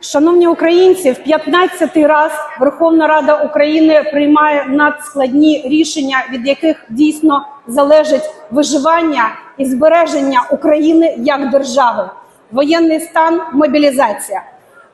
Шановні українці, в 15-й раз Верховна Рада України приймає надскладні рішення, від яких дійсно залежить виживання і збереження України як держави. Воєнний стан, мобілізація.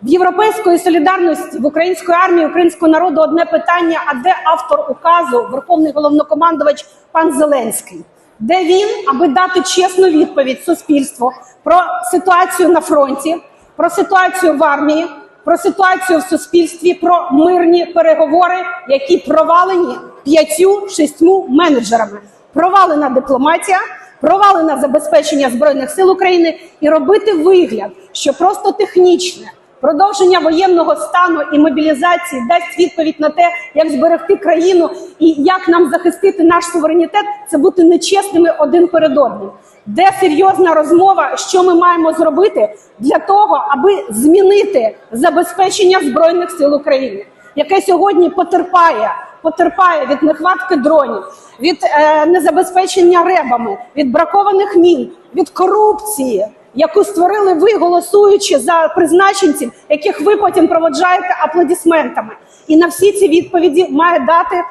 В європейської солідарності в української армії, українського народу одне питання: а де автор указу, верховний головнокомандувач пан Зеленський? Де він, аби дати чесну відповідь суспільству про ситуацію на фронті, про ситуацію в армії, про ситуацію в суспільстві, про мирні переговори, які провалені п'ятью шістьму менеджерами? Провалена дипломатія, провалена забезпечення збройних сил України і робити вигляд, що просто технічне. Продовження воєнного стану і мобілізації дасть відповідь на те, як зберегти країну і як нам захистити наш суверенітет, це бути нечесними один перед одним. Де серйозна розмова, що ми маємо зробити для того, аби змінити забезпечення збройних сил України, яке сьогодні потерпає, потерпає від нехватки дронів, від е, незабезпечення ребами, від бракованих мін, від корупції яку створили ви, голосуючи за призначенців, яких ви потім проводжаєте аплодисментами. І на всі ці відповіді має дати е,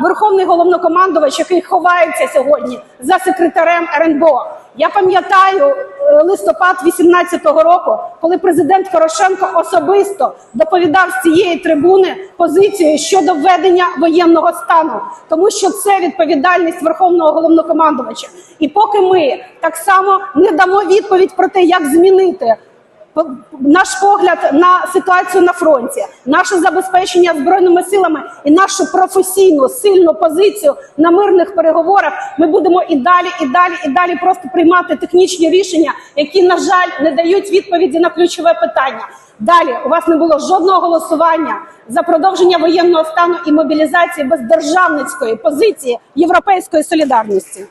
верховний головнокомандувач, який ховається сьогодні за секретарем РНБО. Я пам'ятаю листопад 18-го року, коли президент Порошенко особисто доповідав з цієї трибуни позицію щодо введення воєнного стану, тому що це відповідальність верховного головнокомандувача. І поки ми так само не дамо відповідь про те, як змінити наш погляд на ситуацію на фронті, наше забезпечення збройними силами і нашу професійну сильну позицію на мирних переговорах, ми будемо і далі, і далі, і далі просто приймати технічні рішення, які на жаль не дають відповіді на ключове питання. Далі у вас не було жодного голосування за продовження воєнного стану і мобілізації без державницької позиції європейської солідарності.